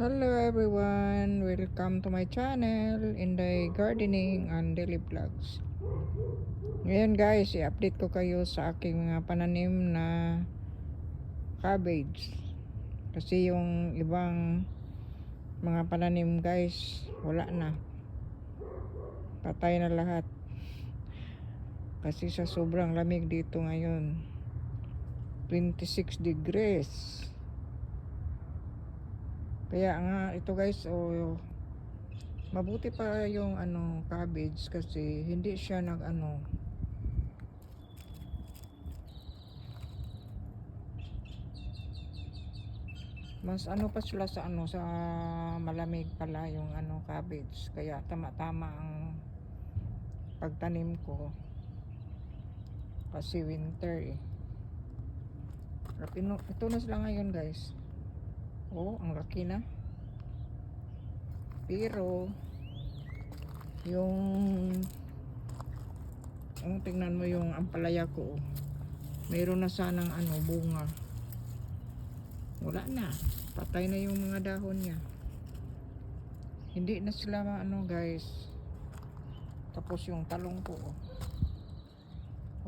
Hello everyone! Welcome to my channel, Inday Gardening and Daily Vlogs. Ngayon guys, i-update ko kayo sa aking mga pananim na cabbage. Kasi yung ibang mga pananim guys, wala na. Patay na lahat. Kasi sa sobrang lamig dito ngayon. 26 degrees. Kaya nga ito guys, oh, mabuti pa yung ano cabbage kasi hindi siya nag ano mas ano pa sila sa ano sa malamig pala yung ano cabbage. Kaya tama-tama ang pagtanim ko. Kasi winter eh. Ito, na sila ngayon guys Oh, ang laki na. Pero, yung, oh, tingnan mo yung ampalaya ko. oh. Mayroon na sanang ano, bunga. Wala na. Patay na yung mga dahon niya. Hindi na sila ano guys. Tapos yung talong ko. oh.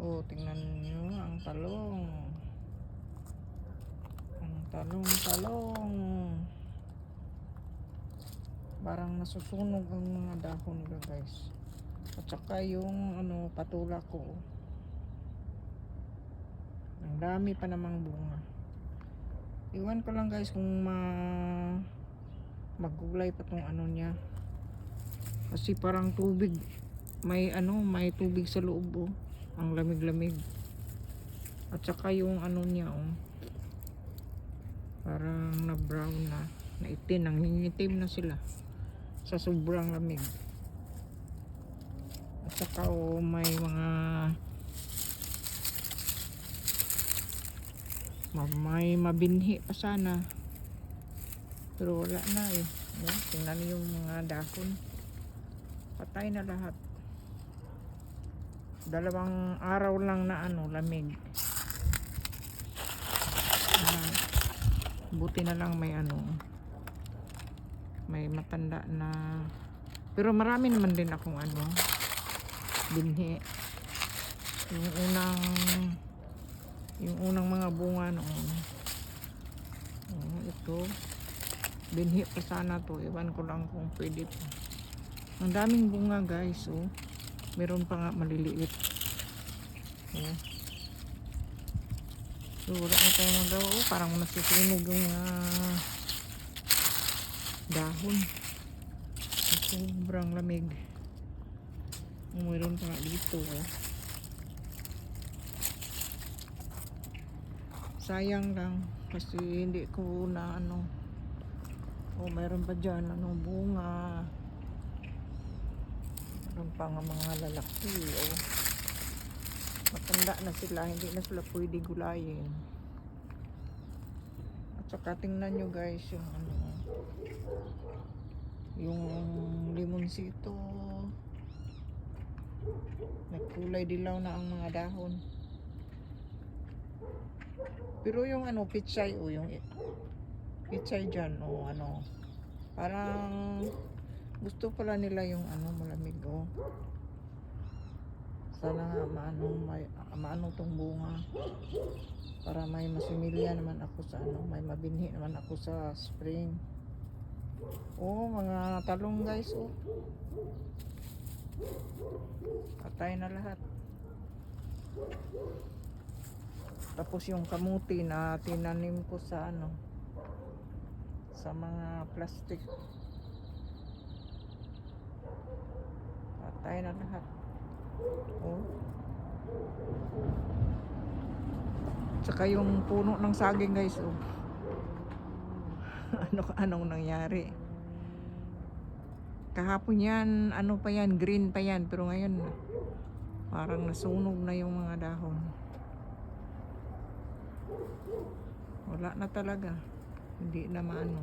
Oh, tingnan nyo ang talong. Talong, talong. Parang nasusunog ang mga dahon ko guys. At saka yung ano, patula ko. Ang dami pa namang bunga. Iwan ko lang guys kung ma maggulay pa tong ano niya. Kasi parang tubig. May ano, may tubig sa loob oh. Ang lamig-lamig. At saka yung ano niya oh parang na brown na. Na itim, nangingitim na sila. Sa sobrang lamig. At saka oh, may mga ma- may mabinhi pa sana. Pero wala na eh. Yan, tingnan niyo yung mga dahon. Patay na lahat. Dalawang araw lang na ano lamig Ah, buti na lang may ano may matanda na. Pero marami naman din akong ano binhi. Yung unang yung unang mga bunga noon. Ito. Binhi pa sana to. Iwan ko lang kung pwede pa. Ang daming bunga guys oh. Meron pa nga maliliit. Oh Wala na tayong magawa. Oh, parang nasusunog yung ah, dahon. Sa Sobrang lamig. Mayroon pa nga dito. Oh. Sayang lang. Kasi hindi ko na ano. Oh, mayroon pa dyan. Ano, bunga. Mayroon pa nga mga lalaki. Oh matanda na sila, hindi na sila pwede gulayin. At saka tingnan nyo guys yung ano, yung limonsito. Nagkulay dilaw na ang mga dahon. Pero yung ano, pichay o yung pichay dyan o ano, parang gusto pala nila yung ano, malamig o sana nga maano may maano tong bunga. Para may masimilya naman ako sa ano may mabinhi naman ako sa spring. Oh mga talong guys oh. Patay na lahat. Tapos yung kamuti na tinanim ko sa ano sa mga plastic. Patay na lahat Oh. Tsaka yung puno ng saging guys, oh. ano anong nangyari? Kahapon yan, ano pa yan, green pa yan, pero ngayon parang nasunog na yung mga dahon. Wala na talaga. Hindi na maano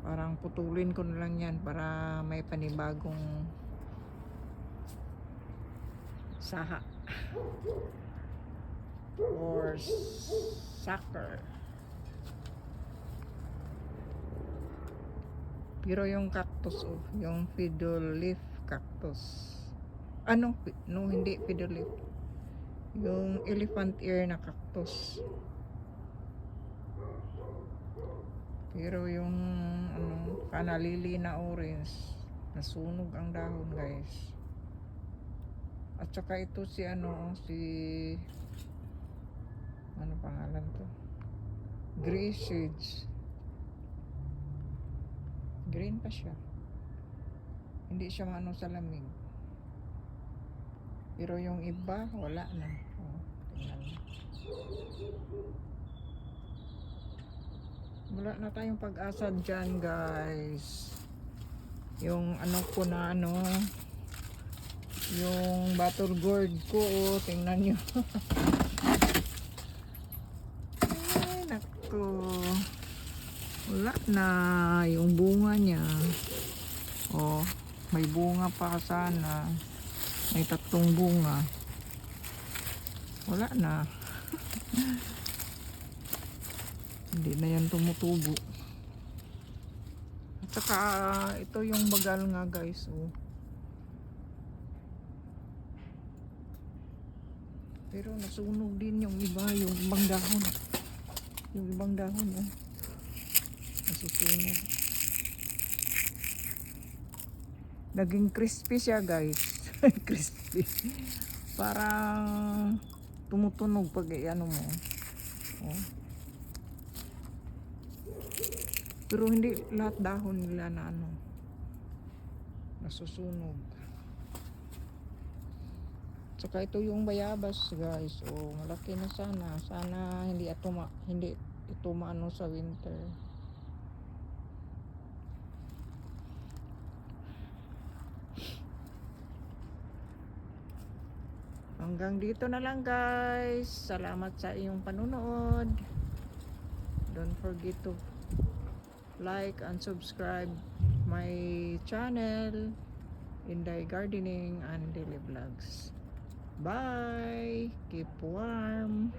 parang putulin ko na lang yan para may panibagong saha. Or sucker pero yung cactus oh, yung fiddle leaf cactus. Ano no hindi fiddle leaf. Yung elephant ear na cactus. Pero yung kanalili na orange, nasunog ang dahon guys. At saka ito si ano, si ano pangalan to? Gray. Green pa siya. Hindi siya maano sa lamig. Pero yung iba, wala na. Oh, tingnan. Wala na tayong pag-asa dyan, guys. Yung ano ko na ano, yung battle gourd ko, oh, tingnan nyo. Ay, naku. Wala na yung bunga niya. Oh, may bunga pa sana. May tatlong bunga. Wala na. Hindi na yan tumutubo. At saka, ito yung bagal nga guys. Oh. Pero nasunog din yung iba, yung ibang dahon. Yung ibang dahon, oh. Nasusunog. Naging crispy siya, guys. crispy. Parang tumutunog pag ano mo. Oh. Pero hindi lahat dahon nila na ano nasusunog. Tsaka ito yung bayabas, guys. Oh, malaki na sana. Sana hindi ito ma hindi ito maano sa winter. Hanggang dito na lang guys. Salamat sa iyong panunood. Don't forget to like and subscribe my channel Inday Gardening and Daily Vlogs. Bye! Keep warm!